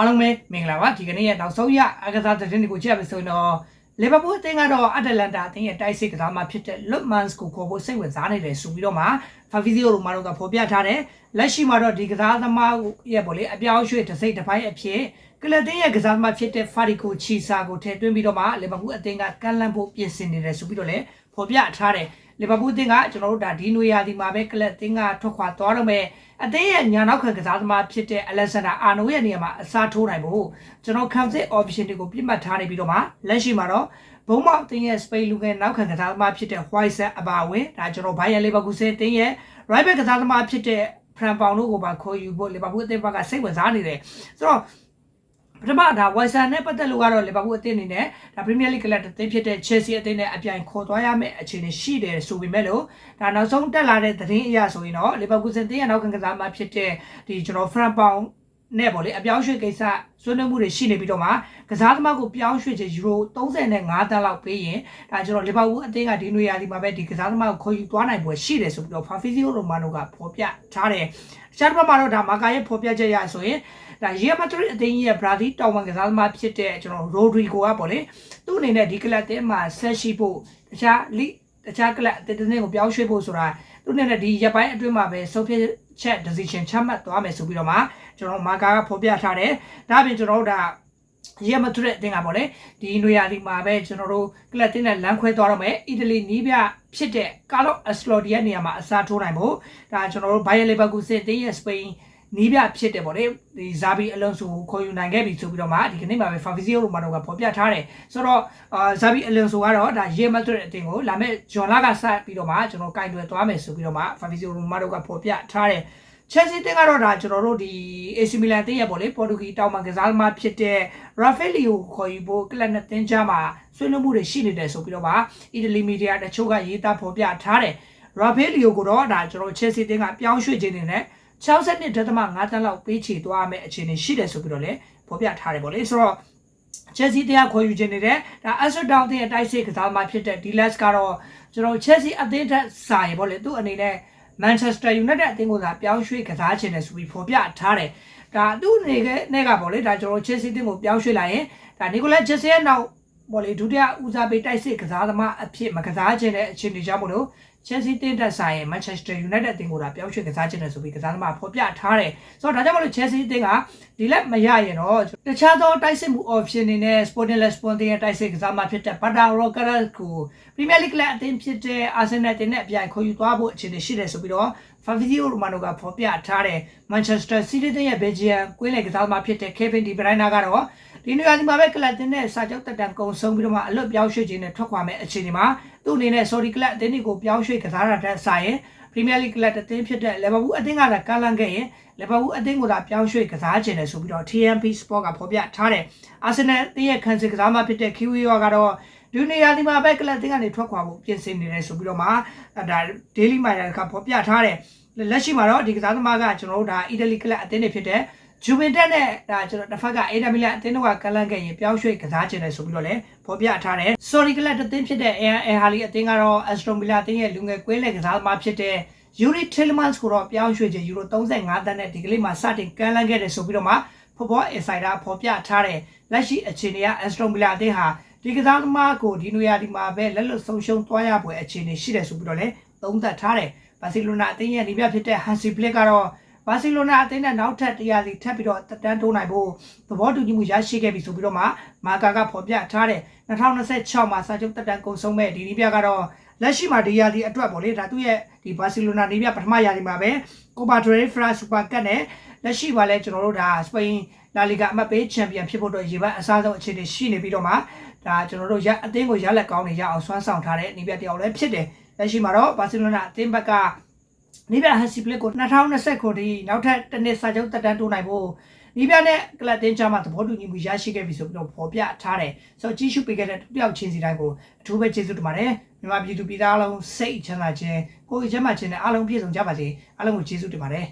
အားလုံးပဲမင်္ဂလာပါဒီကနေ့ရဲ့နောက်ဆုံးရအကစားသတင်းတွေကိုကြည့်ရမယ်ဆိုရင်တော့လီဗာပူးအသင်းကတော့အတလန်တာအသင်းရဲ့တိုက်စစ်ကစားမှဖြစ်တဲ့ Lutmans ကိုခေါ်ဖို့စိတ်ဝင်စားနေတယ်ဆိုပြီးတော့မှ Fabrizio Romano ကဖော်ပြထားတယ်လက်ရှိမှာတော့ဒီကစားသမားရဲ့ပေါ့လေအပြောင်းရွှေ့တစ်စိတ်တစ်ပိုင်းအဖြစ်ကလတင်ရဲ့ကစားသမားဖြစ်တဲ့ Farico Chisa ကိုထည့်သွင်းပြီးတော့မှလီဗာပူးအသင်းကကန့်လန့်ဖို့ပြင်ဆင်နေတယ်ဆိုပြီးတော့လည်းဖော်ပြထားတယ် လီဗာပူးအသင်းကကျွန်တော်တို့ဒါဒီနွေရာသီမှာပဲကလပ်အသင်းကထွက်ခွာသွားတော့မယ်အသင်းရဲ့ညာနောက်ခံကစားသမားဖြစ်တဲ့ Alexander Arnold ရဲ့နေရာမှာအစားထိုးနိုင်ဖို့ကျွန်တော်ခံစစ် option တွေကိုပြတ်မှတ်ထားနေပြီးတော့မှလက်ရှိမှာတော့ဘုံမောက်အသင်းရဲ့ Spain လူငယ်နောက်ခံကစားသမားဖြစ်တဲ့ White Set အပါအဝင်ဒါကျွန်တော် Bayer Leverkusen အသင်းရဲ့ right back ကစားသမားဖြစ်တဲ့ Fran Pong တို့ကိုပါခေါ်ယူဖို့ Liverpool အသင်းဘက်ကစိတ်ဝင်စားနေတယ်ဆိုတော့ ပထမဒါဝိုင်ဆန်နဲ့ပတ်သက်လို့ကတော့လီဗာပူးအသင်းအနေနဲ့ဒါပရီးမီးယားလိဂ်ကလပ်အသင်းဖြစ်တဲ့ Chelsea အသင်းနဲ့အပြိုင်ခေါ်သွားရမယ့်အခြေအနေရှိတယ်ဆိုပေမဲ့လို့ဒါနောက်ဆုံးတက်လာတဲ့သတင်းအရဆိုရင်တော့လီဗာပူးအသင်းရဲ့နောက်ခံကစားမဖြစ်တဲ့ဒီကျွန်တော် Frank Pong နဲ့ပေါ့လေအပြောင်းရွှေ့ကိစ္စဆွေးနွေးမှုတွေရှိနေပြီးတော့မှကစားသမားကိုပြောင်းရွှေ့ချေယူရို35တန်းလောက်ပေးရင်ဒါကျွန်တော်လီဗာပူးအသင်းကဒီနွေရာသီမှာပဲဒီကစားသမားကိုခေါ်ယူသွားနိုင်ပွဲရှိတယ်ဆိုပြီးတော့ Fabrizio Romano ကဖော်ပြထားတယ်။ရှားတစ်ပတ်မှာတော့ဒါမာကာရဲ့ဖော်ပြချက်ရဆိုရင်ဒါရီယယ်မက်ဒရစ်အသင်းကြီးရဲ့ဘရာဇီးတောင်ဝန်ကစားသမားဖြစ်တဲ့ကျွန်တော်ရိုဒရီဂိုကပေါ့လေသူ့အနေနဲ့ဒီကလပ်တင်းမှာဆက်ရှိဖို့တခြားလိတခြားကလပ်အသင်းကိုပြောင်းရွှေ့ဖို့ဆိုတာသူ့အနေနဲ့ဒီရက်ပိုင်းအတွင်းမှာပဲဆုံးဖြတ် ချက် decision ချမှတ်သွားမယ်ဆိုပြီးတော့မှကျွန်တော်မာကာကဖော်ပြထားတယ်ဒါအပြင်ကျွန်တော်တို့ဒါရီယယ်မက်ဒရစ်အသင်းကပေါ့လေဒီနွေရာသီမှာပဲကျွန်တော်တို့ကလပ်တင်းနဲ့လမ်းခွဲသွားတော့မယ်အီတလီနီးပြဖြစ်တဲ့ကာလော့အစလော်ဒီရဲ့နေရာမှာအစားထိုးနိုင်ဖို့ဒါကျွန်တော်တို့ဘိုင်ယယ်လီဗာကူဆင်တင်းရဲ့စပိန် နီးပြဖြစ်တယ်ပေါ့လေဒီဇာဘီအလုံးစုကိုခေါ်ယူနိုင်ခဲ့ပြီဆိုပြီးတော့မှဒီကနေ့မှာပဲ Fabrizio Romano ကဖော်ပြထားတယ်ဆိုတော့အာဇာဘီအလုံးစုကတော့ဒါ Real Madrid အသင်းကိုလာမယ့်ဂျွန်လာကစပြီးတော့မှကျွန်တော်ကင်တွယ်သွားမယ်ဆိုပြီးတော့မှ Fabrizio Romano ကဖော်ပြထားတယ် Chelsea တင်းကတော့ဒါကျွန်တော်တို့ဒီ AC Milan တင်းရဲ့ပေါ့လေပေါ်တူဂီတောင်ပန်ကစားသမားဖြစ်တဲ့ Rafaelio ကိုခေါ်ယူဖို့ကလပ်နဲ့တင်းချာမှာဆွေးနွေးမှုတွေရှိနေတယ်ဆိုပြီးတော့မှအီတလီမီဒီယာတချို့ကရေးသားဖော်ပြထားတယ် Rafaelio ကိုတော့ဒါကျွန်တော် Chelsea တင်းကပြောင်းရွှေ့ခြင်းနေတယ် 62.5တန်းလောက်ပေးချေသွားမယ်အခြေအနေရှိတယ်ဆိုပြီးတော့လည်းဖော်ပြထားတယ်ပေါ့လေဆိုတော့ Chelsea တရားခေါ်ယူခြင်းနေတဲ့ဒါ Aston Town တဲ့တိုက်စစ်ကစားမှဖြစ်တဲ့ Dilas ကတော့ကျွန်တော် Chelsea အသင်းထက်စာရပေါ့လေသူ့အနေနဲ့ Manchester United အသင်းကိုသာပြောင်းရွှေ့ကစားခြင်းနဲ့ဆိုပြီးဖော်ပြထားတယ်ဒါသူ့အနေနဲ့ကပေါ့လေဒါကျွန်တော် Chelsea အသင်းကိုပြောင်းရွှေ့လာရင်ဒါ Nicolas Chelsea ရဲ့နောက်ပေါ့လေဒုတိယဦးစားပေးတိုက်စစ်ကစားသမားအဖြစ်မကစားခြင်းတဲ့အခြေအနေကြောင့်မို့လို့ Chelsea တင်းတက်ဆိုင်ရင် Manchester United အသင်းကိုဒါပြောင်းရွှေ့ကစားခြင်းနဲ့ဆိုပြီးကစားသမားဖော်ပြထားတယ်ဆိုတော့ဒါကြောင့်မလို့ Chelsea အသင်းကဒီလက်မရရင်တော့တခြားသောတိုက်စစ်မှု option တွေနဲ့ Sporting Lisbon တင်းရဲ့တိုက်စစ်ကစားသမားဖြစ်တဲ့ Bata Rocaras ကို Premier League လက်အသင်းဖြစ်တဲ့ Arsenal တင်းနဲ့အပြိုင်ခေါ်ယူသွားဖို့အခြေအနေရှိတယ်ဆိုပြီးတော့ Fabrizio Romano ကဖော်ပြထားတယ် Manchester City တင်းရဲ့ Belgium ကွင်းလယ်ကစားသမားဖြစ်တဲ့ Kevin De Bruyne ကတော့ဒီနေရာဒီမှာပဲကလပ်တင်းနဲ့စာချုပ်တက်တန်ကုံဆုံးပြီးတော့မှအလွတ်ပြောင်းရွှေ့ခြင်းနဲ့ထွက်ခွာမဲ့အခြေအနေမှာသူ့အနေနဲ့ Saudi Club အသင်းတွေကိုပြောင်းရွှေ့ကစားတာတက်ဆိုင်ရင် Premier League Club အသင်းဖြစ်တဲ့ Liverpool အသင်းကလည်းကားလန့်ခဲ့ရင် Liverpool အသင်းကိုသာပြောင်းရွှေ့ကစားခြင်းနဲ့ဆိုပြီးတော့ TMP Sport ကဖော်ပြထားတယ်။ Arsenal အသင်းရဲ့ခံစစ်ကစားမှဖြစ်တဲ့ Kiwi ကတော့ ဒူနီယာဒီမှာပဲကလပ်အသင်းကနေထွက်ခွာဖို့ပြင်ဆင်နေတယ်ဆိုပြီးတော့မှဒါ Daily Mail ကဖော်ပြထားတယ်။လက်ရှိမှာတော့ဒီကစားသမားကကျွန်တော်တို့ဒါ Italy Club အသင်းတွေဖြစ်တဲ့ဂျူဗင်တက်နဲ့ဒါကျွန်တော်တစ်ဖက်ကအေဒမီလာအသင်းတို့ကကလန့်ခဲ့ရင်ပြောင်းရွှေ့ကစားခြင်းလဲဆိုပြီးတော့လည်းဖော်ပြထားတယ်။ Sorry ကလပ်တစ်သင်းဖြစ်တဲ့ AR ဟာလီအသင်းကတော့ Aston Villa အသင်းရဲ့လူငယ်ကွင်းလယ်ကစားသမားဖြစ်တဲ့ Yuri Tielemans ကိုတော့ပြောင်းရွှေ့ခြင်းယူရို35တန်းနဲ့ဒီကလေးမှာစတင်ကမ်းလှမ်းခဲ့တယ်ဆိုပြီးတော့မှ Football Insider ဖော်ပြထားတယ်။လက်ရှိအခြေအနေက Aston Villa အသင်းဟာ ဒီကစားသမားကိုဒီနွေရာသီမှာပဲလက်လွတ်ဆုံးရှုံးသွားရပွဲအခြေအနေရှိတယ်ဆိုပြီးတော့လည်းသုံးသပ်ထားတယ်။ဘာစီလိုနာအသင်းရဲ့ဒီပြဖြစ်တဲ့ Hansi Flick ကတော့ဘာစီလိုနာအသင်းနဲ့နောက်ထပ်တရားစီထပ်ပြီးတော့တက်တန်းတိုးနိုင်ဖို့သဘောတူညီမှုရရှိခဲ့ပြီဆိုပြီးတော့မှမာကာကဖော်ပြထားတယ်2026မှာစာချုပ်တက်တန်းကုန်ဆုံးမဲ့ဒီဒီပြကတော့လက်ရှိမှာဒီယာဒီအတွက်ပေါ့လေဒါသူ့ရဲ့ဒီဘာစီလိုနာနေပြပထမယာဒီမှာပဲကိုပါဒရေဖရာစူပါကတ်နဲ့လက်ရှိပါလဲကျွန်တော်တို့ဒါစပိန် လာလီဂါအမတ်ပေးချန်ပီယံဖြစ်ဖို့အတွက်ရေပန်းအစားဆုံးအခြေအနေရှိနေပြီးတော့မှဒါကျွန်တော်တို့ရအသင်းကိုရလက်ကောင်းနေရအောင်ဆွမ်းဆောင်ထားတဲ့နေပြတယောက်လည်းဖြစ်တယ်လက်ရှိမှာတော့ဘာစီလိုနာအသင်းဘက်ကနိဗ္ဗာန်ဟက်စီပလစ်ကို2020ခုထိနောက်ထပ်တစ်နှစ်စာချုပ်တက်တန်းတိုးနိုင်ဖို့နိဗ္ဗာန်နဲ့ကလပ်တင်ချမှာသဘောတူညီမှုရရှိခဲ့ပြီဆိုပြီးတော့ဖော်ပြထားတယ်ဆိုတော့ကြီးစုပေးခဲ့တဲ့တယောက်ချင်းစီတိုင်းကိုအထူးပဲကျေးဇူးတင်ပါတယ်မြန်မာပြည်သူပြည်သားအလုံးစိတ်ချမ်းသာခြင်းကိုယ်ချမ်းသာခြင်းနဲ့အားလုံးပြည့်စုံကြပါစေအားလုံးကိုကျေးဇူးတင်ပါတယ်